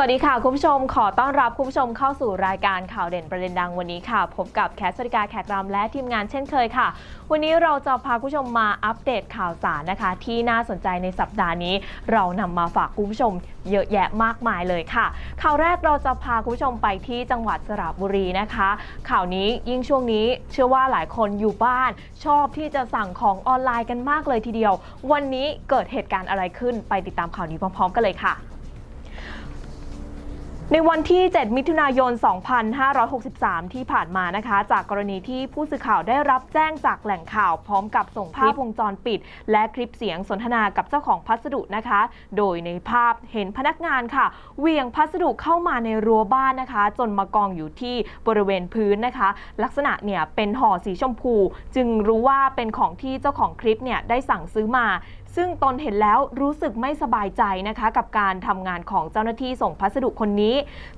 สวัสดีค่ะ คุณผู้ชมขอต้อนรับคุณผู้ชมเข้าสู่รายการข่าวเด่นประเด็นดังวันนี้ค่ะ พบกับแคสสริกาแขกรำและทีมงานเช่นเคยค่ะ วันนี้เราจะพาคุณผู้ชมมาอัปเดตข่าวสารนะคะ ที่น่าสนใจในสัปดาห์นี้ เรานำมาฝากคุณผู้ชมเยอะแยะมากมายเลยค่ะ ข่าวแรกเราจะพาคุณผู้ชมไปที่จังหวัดสระบุรีนะคะ ข่าวนี้ยิ่งช่วงนี้เชื่อว่าหลายคนอยู่บ้าน ชอบที่จะสั่งของออนไลน์กันมากเลยทีเดียว วันนี้เกิดเหตุการณ์อะไรขึ้นไปติดตามข่าวนี้พร้อม ๆ กันเลยค่ะ ในวันที่ 7 มิถุนายน 2563 ที่ผ่านมานะคะ จากกรณีที่ผู้สื่อข่าวได้รับแจ้งจากแหล่งข่าวพร้อมกับส่งภาพวงจรปิด และคลิปเสียงสนทนากับเจ้าของพัสดุนะคะ โดยในภาพเห็นพนักงานค่ะเหวียงพัสดุเข้ามาในรั้วบ้านนะคะ จนมากองอยู่ที่บริเวณพื้นนะคะ ลักษณะเนี่ยเป็นห่อสีชมพู จึงรู้ว่าเป็นของที่เจ้าของคลิปเนี่ยได้สั่งซื้อมา ซึ่งตนเห็นแล้วรู้สึกไม่สบายใจนะคะ กับการทำงานของเจ้าหน้าที่ส่งพัสดุคนนี้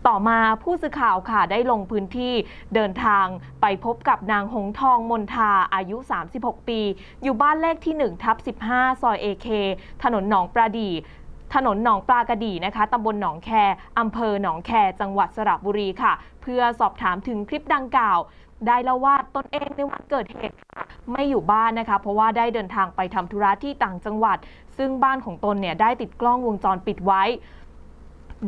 ต่อมาผู้สื่อข่าวค่ะได้ลงพื้นที่เดินทางไปพบกับนางหงทองมนทาอายุ 36 ปี อยู่บ้านเลขที่ 1 ทับ 15 ซอยเอเคถนนหนองปลาดีถนนหนองปลากระดีนะคะ ตำบลหนองแค อำเภอหนองแค จังหวัดสระบุรีค่ะ เพื่อสอบถามถึงคลิปดังกล่าว ได้เล่าว่าตนเองในวันเกิดเหตุไม่อยู่บ้านนะคะ เพราะว่าได้เดินทางไปทำธุระที่ต่างจังหวัด ซึ่งบ้านของตนเนี่ยได้ติดกล้องวงจรปิดไว้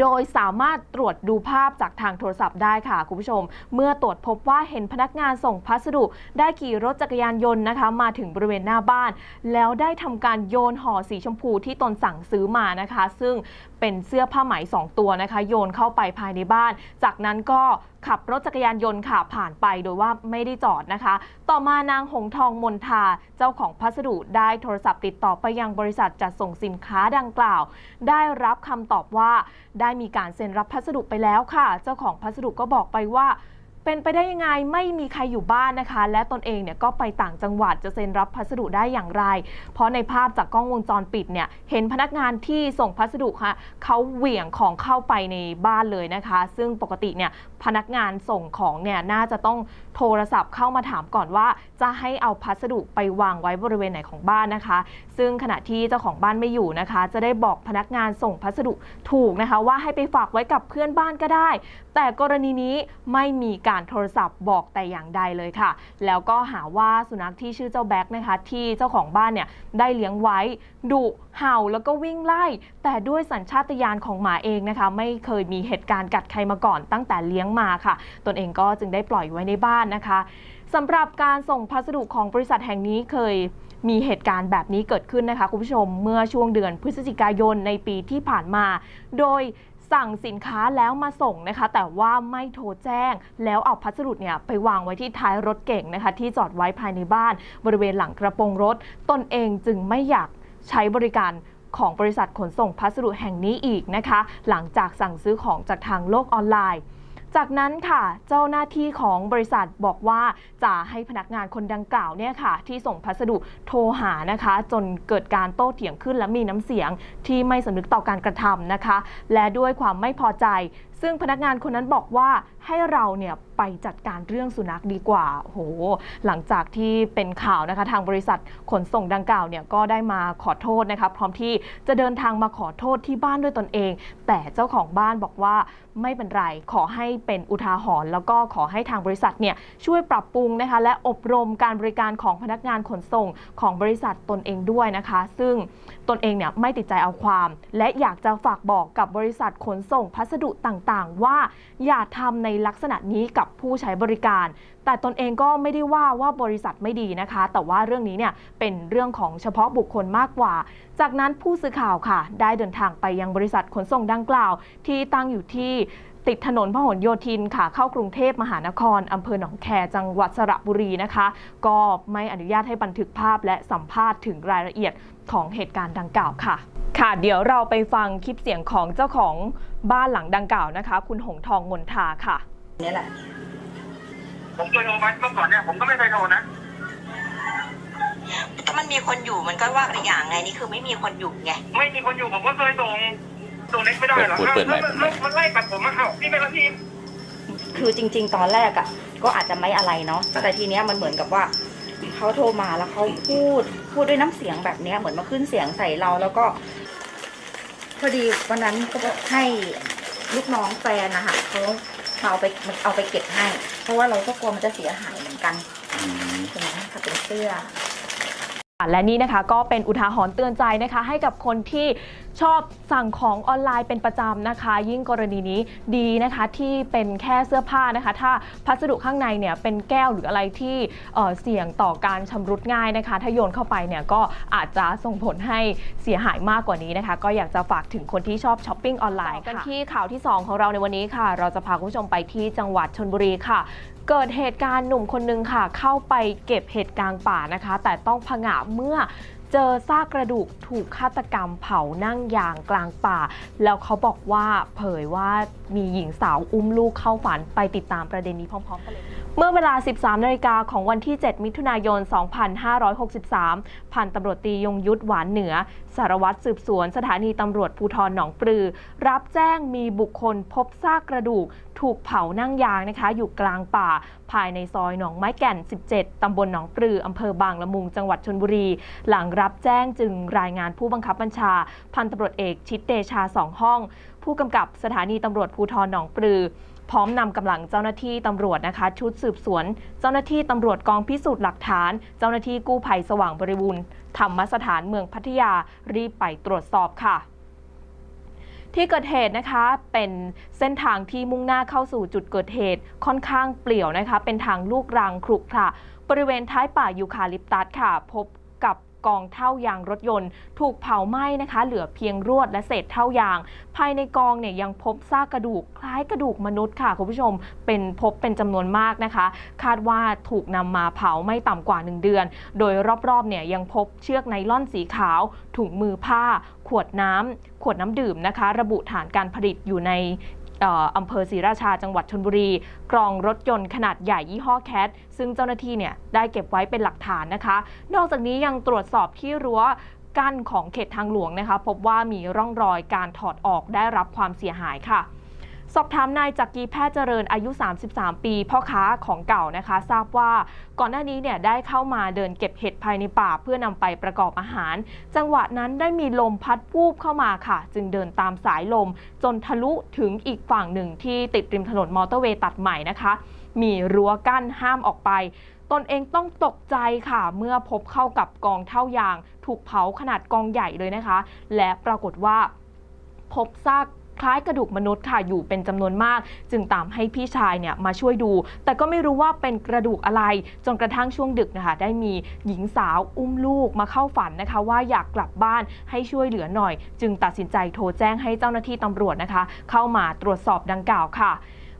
โดยสามารถตรวจดูภาพจากทางโทรศัพท์ได้ค่ะคุณผู้ชม เมื่อตรวจพบว่าเห็นพนักงานส่งพัสดุ ได้ขี่รถจักรยานยนต์นะคะ มาถึงบริเวณหน้าบ้าน แล้วได้ทำการโยนห่อสีชมพูที่ตนสั่งซื้อมานะคะ ซึ่งเป็นเสื้อผ้าไหม 2 ตัวนะคะ โยนเข้าไปภายในบ้าน จากนั้นก็ ขับรถจักรยานยนต์ค่ะผ่านไปโดยว่าไม่ได้จอดนะคะ ต่อมานางหงทองมนทาเจ้าของพัสดุได้โทรศัพท์ติดต่อไปยังบริษัทจัดส่งสินค้าดังกล่าว ได้รับคำตอบว่า ได้มีการเซ็นรับพัสดุไปแล้วค่ะ เจ้าของพัสดุก็บอกไปว่าเป็นไปได้ยังไงไม่มีใครอยู่บ้านนะคะ และตนเองเนี่ยก็ไปต่างจังหวัดจะเซ็นรับพัสดุได้อย่างไร เพราะในภาพจากกล้องวงจรปิดเนี่ยเห็นพนักงานที่ส่งพัสดุค่ะเขาเหวี่ยงของเข้าไปในบ้านเลยนะคะ ซึ่งปกติเนี่ย พนักงานส่งของเนี่ยน่าจะต้องโทรศัพท์เข้ามาถามก่อนว่า จะให้เอาพัสดุไปวางไว้บริเวณไหนของบ้านนะคะ ซึ่งขณะที่เจ้าของบ้านไม่อยู่นะคะ จะได้บอกพนักงานส่งพัสดุถูกนะคะ ว่าให้ไปฝากไว้กับเพื่อนบ้านก็ได้ แต่กรณีนี้ไม่มีการโทรศัพท์บอกแต่อย่างใดเลยค่ะ แล้วก็หาว่าสุนัขที่ชื่อเจ้าแบ็คนะคะ ที่เจ้าของบ้านเนี่ยได้เลี้ยงไว้ดุเห่าแล้วก็วิ่งไล่ แต่ด้วยสัญชาตญาณของหมาเองนะคะ ไม่เคยมีเหตุการณ์กัดใครมาก่อนตั้งแต่เลี้ยงมาค่ะ ตนเองก็จึงได้ปล่อยไว้ในบ้านนะคะสำหรับการส่งพัสดุของบริษัทแห่งนี้เคยมีเหตุการณ์แบบนี้เกิดขึ้นนะคะคุณผู้ชมเมื่อช่วงเดือนพฤศจิกายนในปีที่ผ่านมา โดยสั่งสินค้าแล้วมาส่งนะคะ แต่ว่าไม่โทรแจ้ง แล้วเอาพัสดุเนี่ยไปวางไว้ที่ท้ายรถเก่งนะคะ ที่จอดไว้ภายในบ้านบริเวณหลังกระโปรงรถ ตนเองจึงไม่อยาก ใช้บริการของบริษัทขนส่งพัสดุแห่งนี้อีกนะคะ หลังจากสั่งซื้อของจากทางโลกออนไลน์ จากนั้นค่ะเจ้าหน้าที่ของบริษัทบอกว่าจะให้พนักงานคนดังกล่าวเนี่ยค่ะ ที่ส่งพัสดุโทรหานะคะ จนเกิดการโต้เถียงขึ้นและมีน้ำเสียงที่ไม่สำนึกต่อการกระทำนะคะ และด้วยความไม่พอใจ ซึ่งพนักงานคนนั้นบอกว่าให้เราเนี่ยไปจัดการเรื่องสุนัขดีกว่าโอ้โห หลังจากที่เป็นข่าวนะคะทางบริษัทขนส่งดังกล่าวเนี่ยก็ได้มาขอโทษนะคะพร้อมที่จะเดินทางมาขอโทษที่บ้านด้วยตนเอง แต่เจ้าของบ้านบอกว่าไม่เป็นไรขอให้เป็นอุทาหรณ์แล้วก็ขอให้ทางบริษัทเนี่ยช่วยปรับปรุงนะคะและอบรมการบริการของพนักงานขนส่งของบริษัทตนเองด้วยนะคะ ซึ่งตนเองเนี่ยไม่ติดใจเอาความ และอยากจะฝากบอกกับบริษัทขนส่งพัสดุต่างๆ ว่าอย่าทำในลักษณะนี้กับผู้ใช้บริการ แต่ตนเองก็ไม่ได้ว่าว่าบริษัทไม่ดีนะคะ แต่ว่าเรื่องนี้เนี่ยเป็นเรื่องของเฉพาะบุคคลมากกว่า จากนั้นผู้สื่อข่าวค่ะ ได้เดินทางไปยังบริษัทขนส่งดังกล่าว ที่ตั้งอยู่ที่ติดถนนพหลโยธินค่ะ เข้ากรุงเทพมหานคร อำเภอหนองแคจังหวัดสระบุรีนะคะ ก็ไม่อนุญาตให้บันทึกภาพและสัมภาษณ์ถึงรายละเอียด ของเหตุการณ์ดังกล่าวค่ะ ค่ะ เดี๋ยวเราไปฟังคลิปเสียงของเจ้าของบ้านหลังดังกล่าวนะคะ คุณหงทองมนทาค่ะนี่แหละ ผมเคยโทรมาเมื่อก่อนเนี่ยผมก็ไม่เคยโทรนะถ้ามันมีคนอยู่มันก็ว่ากันอย่างไงนี่คือไม่มีคนอยู่ไงไม่มีคนอยู่ผมก็เคยส่งส่งเน็ตไม่ได้หรอกเปิดเปิดใหม่แล้วแล้วมันไล่ปัดผมมาเอ้าพี่ไม่รับพี่คือจริง ๆ ตอนแรกอะ่ะ ก็อาจจะไม่อะไรเนาะแต่ทีเนี้ยมันเหมือนกับว่า เขาโทรมาแล้วเขาพูด พูดด้วยน้ำเสียงแบบเนี้ยเหมือนมาขึ้นเสียงใส่เราแล้วก็พอดีวันนั้นก็ให้ลูกน้องแฟนนะคะเขามาเอาไปเอาไปเก็บให้ เพราะว่าเราก็กลัวมันจะเสียหายเหมือนกันเห็นไหมคะเป็นเสื้อและนี่นะคะก็เป็นอุทาหรณ์เตือนใจนะคะ ให้กับคนที่ชอบสั่งของออนไลน์เป็นประจำนะคะ ยิ่งกรณีนี้ดีนะคะที่เป็นแค่เสื้อผ้านะคะ ถ้าพัสดุข้างในเนี่ยเป็นแก้วหรืออะไรที่เอ่อเสี่ยงต่อการชำรุดง่ายนะคะ ถ้าโยนเข้าไปเนี่ยก็อาจจะส่งผลให้เสียหายมากกว่านี้นะคะ ก็อยากจะฝากถึงคนที่ชอบช้อปปิ้งออนไลน์กันที่ข่าวที่ 2 ของเราในวันนี้ค่ะ เราจะพาคุณผู้ชมไปที่จังหวัดชนบุรีค่ะเกิดเหตุการณ์หนุ่มคนนึงค่ะ เข้าไปเก็บเห็ดกลางป่านะคะ แต่ต้องผงะเมื่อ เจอซากกระดูกถูกฆาตกรรมเผานั่งยางกลางป่า แล้วเขาบอกว่าเผยว่ามีหญิงสาวอุ้มลูกเข้าฝันไปติดตามประเด็นนี้พร้อมๆกันเลย เมื่อเวลา 13 นาฬิกาของวันที่ 7 มิถุนายน 2563 พันตำรวจตียงยุทธหวานเหนือ สารวัตรสืบสวนสถานีตำรวจภูธรหนองปลือ รับแจ้งมีบุคคลพบซากกระดูก ถูกเผานั่งยางนะคะ อยู่กลางป่า ภายในซอยหนองไม้แก่น 17 ตำบลหนองปลืออำเภอบางละมุง จังหวัดชนบุรี หลังรับแจ้งจึงรายงานผู้บังคับบัญชา พันตำรวจเอกชิดเดชาสองห้อง ผู้กำกับสถานีตำรวจภูธรหนองปลือ พร้อมนำกำลังเจ้าหน้าที่ตำรวจนะคะ ชุดสืบสวน เจ้าหน้าที่ตำรวจกองพิสูจน์หลักฐาน เจ้าหน้าที่กู้ภัยสว่างบริบูรณ์ธรรมสถานเมืองพัทยารีบไปตรวจสอบค่ะที่เกิดเหตุนะคะเป็นเส้นทางที่มุ่งหน้าเข้าสู่จุดเกิดเหตุค่อนข้างเปลี่ยวนะคะ เป็นทางลูกรังครุขระบริเวณท้ายป่ายูคาลิปตัสค่ะ พบกับ กองเท่ายางรถยนต์ ถูกเผาไหม้นะคะ เหลือเพียงรวดและเศษเท่ายาง ภายในกองเนี่ยยังพบซากกระดูก คล้ายกระดูกมนุษย์ค่ะคุณผู้ชม เป็นพบเป็นจำนวนมากนะคะ คาดว่าถูกนำมาเผาไม่ต่ำกว่า 1 เดือน โดยรอบๆเนี่ยยังพบเชือกไนล่อนสีขาว ถุงมือผ้า ขวดน้ำขวดน้ำดื่มนะคะ ระบุฐานการผลิตอยู่ใน อำเภอศรีราชาจังหวัดชนบุรี กรองรถยนต์ขนาดใหญ่ยี่ห้อแคทซึ่งเจ้าหน้าที่เนี่ยได้เก็บไว้เป็นหลักฐานนะคะ นอกจากนี้ยังตรวจสอบที่รั้วกั้นของเขตทางหลวงนะคะ พบว่ามีร่องรอยการถอดออกได้รับความเสียหายค่ะ สอบถามนายจักรีแพทย์เจริญอายุ 33 ปีพ่อค้าของเก่านะคะ ทราบว่าก่อนหน้านี้เนี่ยได้เข้ามาเดินเก็บเห็ดภายในป่าเพื่อนำไปประกอบอาหาร จังหวะนั้นได้มีลมพัดวูบเข้ามาค่ะ จึงเดินตามสายลม จนทะลุถึงอีกฝั่งหนึ่งที่ติดริมถนนมอเตอร์เวย์ตัดใหม่นะคะ มีรั้วกั้นห้ามออกไปตนเองต้องตกใจค่ะ เมื่อพบเข้ากับกองเท่ายาง ถูกเผาขนาดกองใหญ่เลยนะคะ และปรากฏว่า พบซาก คล้ายกระดูกมนุษย์ค่ะอยู่เป็นจำนวนมาก จึงตามให้พี่ชายเนี่ยมาช่วยดู แต่ก็ไม่รู้ว่าเป็นกระดูกอะไร จนกระทั่งช่วงดึกนะคะได้มีหญิงสาวอุ้มลูกมาเข้าฝันนะคะ ว่าอยากกลับบ้านให้ช่วยเหลือหน่อย จึงตัดสินใจโทรแจ้งให้เจ้าหน้าที่ตำรวจนะคะ เข้ามาตรวจสอบดังกล่าวค่ะ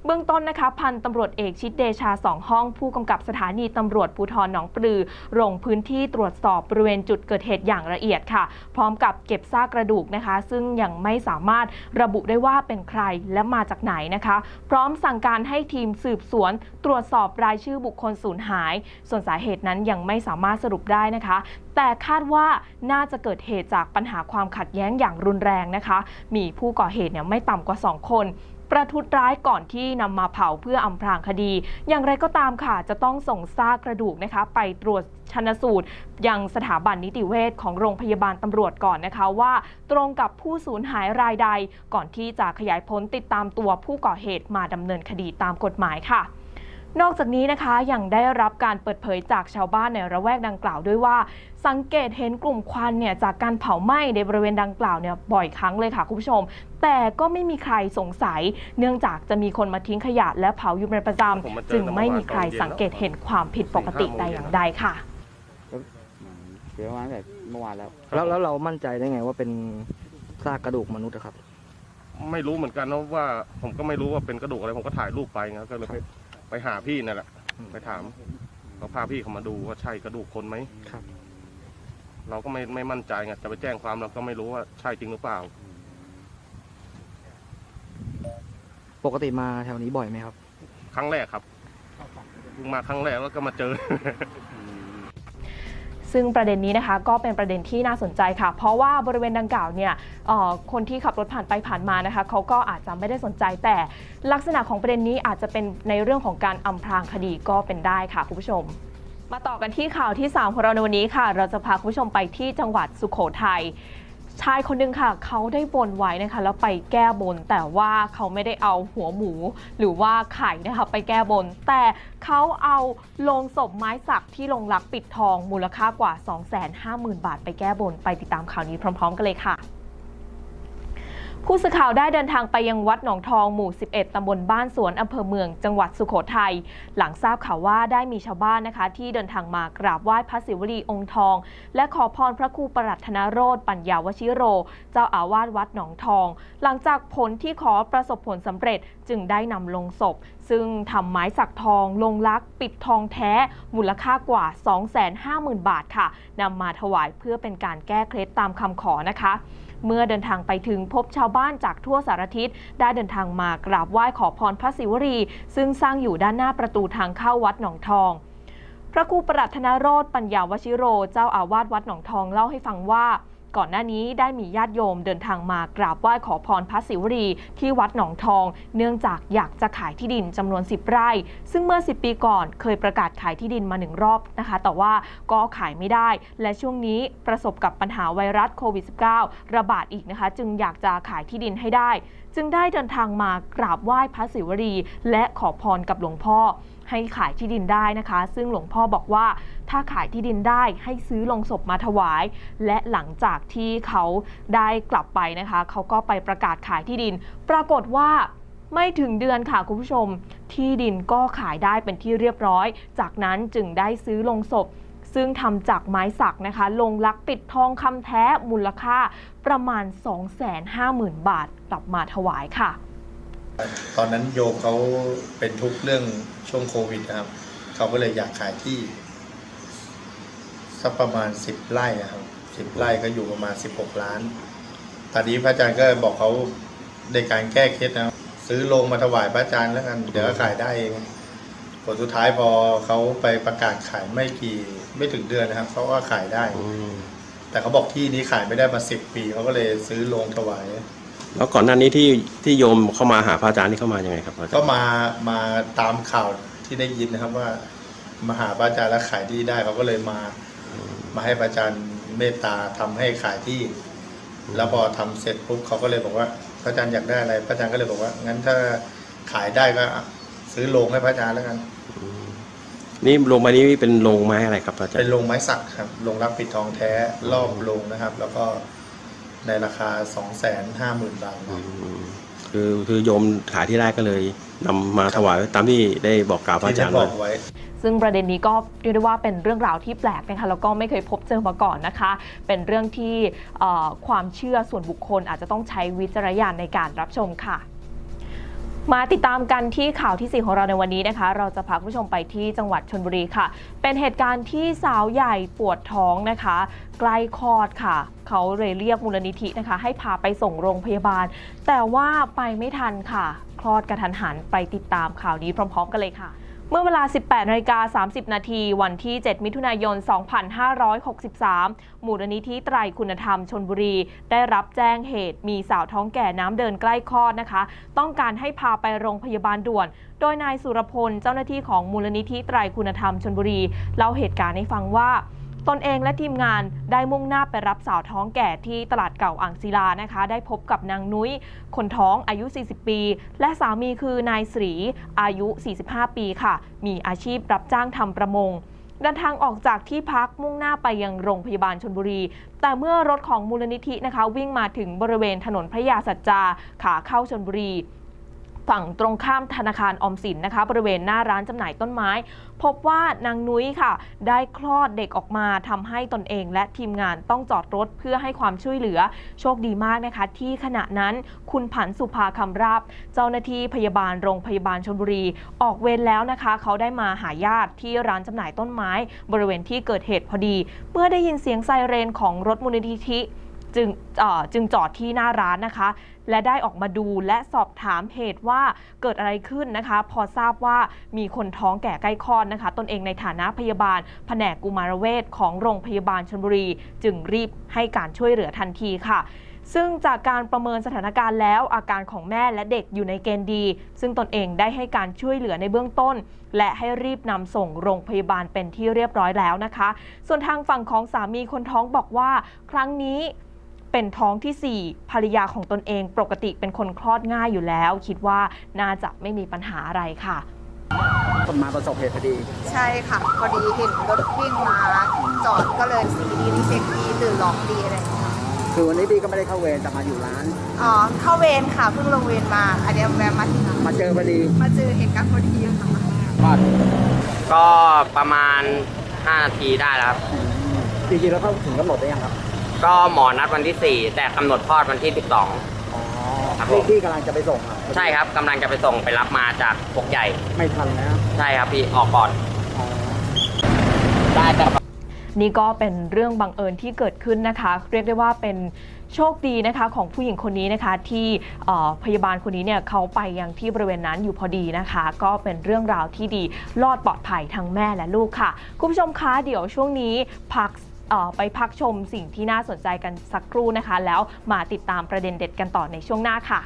เบื้องต้นนะคะพันตำรวจเอกชิดเดชาสองห้อง ผู้กำกับสถานีตำรวจภูธรหนองปลือลงพื้นที่ตรวจสอบบริเวณจุดเกิดเหตุอย่างละเอียดค่ะ พร้อมกับเก็บซากกระดูกนะคะ ซึ่งยังไม่สามารถระบุได้ว่าเป็นใครและมาจากไหนนะคะ พร้อมสั่งการให้ทีมสืบสวน ตรวจสอบรายชื่อบุคคลสูญหาย ส่วนสาเหตุนั้นยังไม่สามารถสรุปได้นะคะแต่คาดว่าน่าจะเกิดเหตุจากปัญหาความขัดแย้งอย่างรุนแรงนะคะ มีผู้ก่อเหตุเนี่ยไม่ต่ำกว่า 2 คนประทุษร้ายก่อนที่นำมาเผาเพื่ออำพรางคดี อย่างไรก็ตามค่ะ จะต้องส่งซากกระดูกนะคะ ไปตรวจชันสูตร ยังสถาบันนิติเวชของโรงพยาบาลตำรวจก่อนนะคะ ว่าตรงกับผู้สูญหายรายใด ก่อนที่จะขยายผลติดตามตัวผู้ก่อเหตุมาดำเนินคดีตามกฎหมายค่ะ นอกจากนี้นะคะยังได้รับการเปิดเผยจากชาวบ้านในระแวกดังกล่าวด้วยว่า สังเกตเห็นกลุ่มควันเนี่ยจากการเผาไหม้ในบริเวณดังกล่าวเนี่ยบ่อยครั้งเลยค่ะคุณผู้ชม แต่ก็ไม่มีใครสงสัย เนื่องจากจะมีคนมาทิ้งขยะและเผาอยู่เป็นประจผมมาเจอำจึงไม่มีใครสังเกตเห็นความผิดปกติแต่อย่างใดค่ะเสียประมาณแต่เมื่อวานแล้ว แล้วแล้วเรามั่นใจได้ไงว่าเป็นซากกระดูกมนุษย์อะครับ ไม่รู้เหมือนกันนะว่า ผมก็ไม่รู้ว่าเป็นกระดูกอะไรผมก็ถ่ายรูปไปนะก็เลย ไปไปหาพี่นั่นแหละอืมไปถามเขาพาพี่เขามาดูว่าใช่กระดูกคนไหมครับ เราก็ไม่ไม่มั่นใจไงจะไปแจ้งความเราก็ไม่รู้ว่าใช่จริงหรือเปล่า ปกติมาแถวนี้บ่อยไหมครับ ครั้งแรกครับเพิ่งมาครั้งแรกแล้วก็มาเจอ ซึ่งประเด็นนี้นะคะก็เป็นประเด็นที่น่าสนใจค่ะ เพราะว่าบริเวณดังกล่าวเนี่ยคนที่ขับรถผ่านไปผ่านมานะคะเขาก็อาจจะไม่ได้สนใจแต่ลักษณะของประเด็นนี้อาจจะเป็นในเรื่องของการอำพรางคดีก็เป็นได้ค่ะคุณผู้ชมมาต่อกันที่ข่าวที่ 3 ของเราในวันนี้ค่ะ เราจะพาคุณผู้ชมไปที่จังหวัดสุโขทัย ชายคนหนึงค่ะ เขาได้บนไว้นะคะ แล้วไปแก้บน แต่ว่าเขาไม่ได้เอาหัวหมู หรือว่าไข่นะคะ ไปแก้บน แต่เขาเอาโลงศพไม้สักที่ลงรักปิดทองมูลค่ากว่า 250,000 บาทไปแก้บน ไปติดตามข่าวนี้พร้อม ๆ กันเลยค่ะ ผู้สื่อข่าวได้เดินทางไปยังวัดหนองทองหมู่ 11 ตำบลบ้านสวนอำเภอเมือง จังหวัดสุโขทัย หลังทราบข่าวว่าได้มีชาวบ้านนะคะ ที่เดินทางมากราบไหว้พระศิวลีองค์ทอง และขอพรพระครูประหลัดธนโรธปัญญาวชิโร เจ้าอาวาสวัดหนองทอง หลังจากผลที่ขอประสบผลสำเร็จจึงได้นำลงศพ ซึ่งทำไม้สักทองลงลักษ์ปิดทองแท้ มูลค่ากว่า 250,000 บาทค่ะนำมาถวายเพื่อเป็นการแก้เคล็ดตามคำขอนะคะ เมื่อเดินทางไปถึงพบชาวบ้านจากทั่วสารทิศได้เดินทางมากราบไหว้ขอพรพระศิวรี ซึ่งสร้างอยู่ด้านหน้าประตูทางเข้าวัดหนองทองพระครูประหลัดธนโรธปัญญาวชิโร เจ้าอาวาสวัดหนองทองเล่าให้ฟังว่า ก่อนหน้านี้ได้มีญาติโยมเดินทางมากราบไหว้ขอพรพระศิวรีที่วัดหนองทอง เนื่องจากอยากจะขายที่ดินจำนวน 10 ไร่ ซึ่งเมื่อ 10 ปีก่อนเคยประกาศขายที่ดินมาหนึ่งรอบนะคะ แต่ว่าก็ขายไม่ได้ และช่วงนี้ประสบกับปัญหาไวรัสโควิด -19 ระบาดอีกนะคะ จึงอยากจะขายที่ดินให้ได้ จึงได้เดินทางมากราบไหว้พระศิวรี และขอพรกับหลวงพ่อ ให้ขายที่ดินได้นะคะ ซึ่งหลวงพ่อบอกว่าถ้าขายที่ดินได้ให้ซื้อลงศพมาถวาย และหลังจากที่เขาได้กลับไปนะคะ เขาก็ไปประกาศขายที่ดิน ปรากฏว่าไม่ถึงเดือนค่ะคุณผู้ชม ที่ดินก็ขายได้เป็นที่เรียบร้อย จากนั้นจึงได้ซื้อลงศพ ซึ่งทำจากไม้สักนะคะ ลงลักปิดทองคำแท้มูลค่าประมาณ 250,000 บาทกลับมาถวายค่ะ ตอนนั้นโยมเขาเป็นทุกข์เรื่องช่วงโควิดนะครับ เขาก็เลยอยากขายที่สักประมาณสิบไร่อะครับสิบไร่ก็อยู่ประมาณสิบหกล้าน ตอนนี้พระอาจารย์ก็บอกเขาในการแก้เคล็ดนะครับซื้อโรงมาถวายพระอาจารย์แล้วกัน เดี๋ยวก็ขายได้เองผลสุดท้ายพอเขาไปประกาศขายไม่กี่ไม่ถึงเดือนนะครับเขาก็ขายได้ แต่เขาบอกที่นี้ขายไม่ได้มาสิบปีเขาก็เลยซื้อโรงถวาย แล้วก่อนหน้านี้ที่ที่โยมเข้ามาหาพระอาจารย์นี่เข้ามายังไงครับพระอาจารย์ก็มามาตามข่าวที่ได้ยินนะครับว่ามาหาพระอาจารย์แล้วขายที่ได้เขาก็เลยมา มาให้พระอาจารย์เมตตาทำให้ขายที่ แล้วพอทำเสร็จปุ๊บเขาก็เลยบอกว่า พระอาจารย์อยากได้อะไร พระอาจารย์ก็เลยบอกว่า งั้นถ้าขายได้ก็ซื้อโรงให้พระอาจารย์แล้วกัน นี่โรงไม้นี้เป็นโรงไม้อะไรครับพระอาจารเป็นย์โรงไม้สักครับ โรงรับปิดทองแท้รอบโรงนะครับ แล้วก็ ในราคาสองแสนห้าหมื่นบาทอืมคือคือโยมขายที่ได้ก็เลยนำมาถวายตามที่ได้บอกกล่าวพระที่อาได้จารย์บไว้อกไว้ ซึ่งประเด็นนี้ก็เรียกได้ว่าเป็นเรื่องราวที่แปลกนะคะแล้วก็ไม่เคยพบเจอมาก่อนนะคะ เป็นเรื่องที่เอ่อความเชื่อส่วนบุคคลอาจจะต้องใช้วิจารณญาณในการรับชมค่ะ มาติดตามกันที่ข่าวที่ 4 ของเราในวันนี้นะคะ เราจะพาคุณผู้ชมไปที่จังหวัดชนบุรีค่ะ เป็นเหตุการณ์ที่สาวใหญ่ปวดท้องนะคะ ใกล้คลอดค่ะ เขาเลยเรียกมูลนิธินะคะ ให้พาไปส่งโรงพยาบาล แต่ว่าไปไม่ทันค่ะ คลอดกระทันหันไปติดตามข่าวนี้พร้อม ๆ กันเลยค่ะ เมื่อเวลา 18นาฬิกา30 นาที วันที่ 7 มิถุนายน 2563 มูลนิธิไตรคุณธรรมชนบุรี ได้รับแจ้งเหตุ มีสาวท้องแก่น้ำเดินใกล้คลอดนะคะ ต้องการให้พาไปโรงพยาบาลด่วน โดยนายสุรพล เจ้าหน้าที่ของมูลนิธิไตรคุณธรรมชนบุรี เล่าเหตุการณ์ให้ฟังว่า ตนเองและทีมงานได้มุ่งหน้าไปรับสาวท้องแก่ที่ตลาดเก่าอ่างศิลานะคะ ได้พบกับนางนุ้ย คนท้องอายุ 40 ปี และสามีคือนายศรีอายุ 45 ปีค่ะ มีอาชีพรับจ้างทำประมงเดินทางออกจากที่พักมุ่งหน้าไปยังโรงพยาบาลชนบุรี แต่เมื่อรถของมูลนิธินะคะ วิ่งมาถึงบริเวณถนนพระยาสัจจาขาเข้าชนบุรี ฝั่งตรงข้ามธนาคารออมสินนะคะ บริเวณหน้าร้านจำหน่ายต้นไม้ พบว่านางนุ้ยค่ะ ได้คลอดเด็กออกมาทำให้ตนเองและทีมงานต้องจอดรถเพื่อให้ความช่วยเหลือ โชคดีมากนะคะ ที่ขณะนั้นคุณผันสุภาคำราบ เจ้าหน้าที่พยาบาลโรงพยาบาลชลบุรี ออกเวรแล้วนะคะ เขาได้มาหาญาติที่ร้านจำหน่ายต้นไม้ บริเวณที่เกิดเหตุพอดี เมื่อได้ยินเสียงไซเรนของรถมูลนิธิ จึงจึงจอดที่หน้าร้านนะคะ และได้ออกมาดูและสอบถามเหตุว่าเกิดอะไรขึ้นนะคะ พอทราบว่ามีคนท้องแก่ใกล้คลอดนะคะ ตนเองในฐานะพยาบาล แผนกกุมารเวชของโรงพยาบาลชลบุรี จึงรีบให้การช่วยเหลือทันทีค่ะซึ่งจากการประเมินสถานการณ์แล้วอาการของแม่และเด็กอยู่ในเกณฑ์ดี ซึ่งตนเองได้ให้การช่วยเหลือในเบื้องต้น และให้รีบนำส่งโรงพยาบาลเป็นที่เรียบร้อยแล้วนะคะ ส่วนทางฝั่งของสามีคนท้องบอกว่า ครั้งนี้ เป็นท้องทีสี่ 4 ภรรยาของตนเองปกติเป็นคนคลอดง่ายอยู่แล้ว คิดว่าน่าจะไม่มีปัญหาอะไรค่ะคนมาประสบเหตุพอดี ใช่ค่ะ พอดีเห็นรถวิ่งมาจอดก็เลยสีดีรีเช็คดีตื่นร้องดีอะไรอย่างเงี้ยค่ะคือวันนี้พี่ก็ไม่ได้เข้าเวรแต่มาอยู่ร้าน อ๋อเข้าเวรค่ะเพิ่งลงเวรมา อันเนี้ยแวะมาที่ร้านมาเจอพอดีมาเจอเหตุการณ์พอดีค่ะก็ประมาณ5นาทีได้แล้วครับจริงๆแล้วเข้าถึงกำหนดได้ยังครับ ก็หมอนัดวันที่ 4 แต่กำหนดคลอดวันที่ 12 อ๋อครับพี่ผมพี่กำลังจะไปส่งอะใช่ครับกำลังจะไปส่งไปรับมาจากปกใหญ่ ไม่ทันแล้ว ใช่ครับพี่ออกก่อนอ๋อได้แต่ นี่ก็เป็นเรื่องบังเอิญที่เกิดขึ้นนะคะ เรียกได้ว่าเป็นโชคดีนะคะของผู้หญิงคนนี้นะคะที่เอ่อพยาบาลคนนี้เนี่ยเขาไปยังที่บริเวณนั้นอยู่พอดีนะคะ ก็เป็นเรื่องราวที่ดีรอดปลอดภัยทั้งแม่และลูกค่ะ คุณผู้ชมคะเดี๋ยวช่วงนี้พักเอ่อ ไปพักชมสิ่งที่น่าสนใจกันสักครู่นะคะ แล้วมาติดตามประเด็นเด็ดกันต่อในช่วงหน้าค่ะ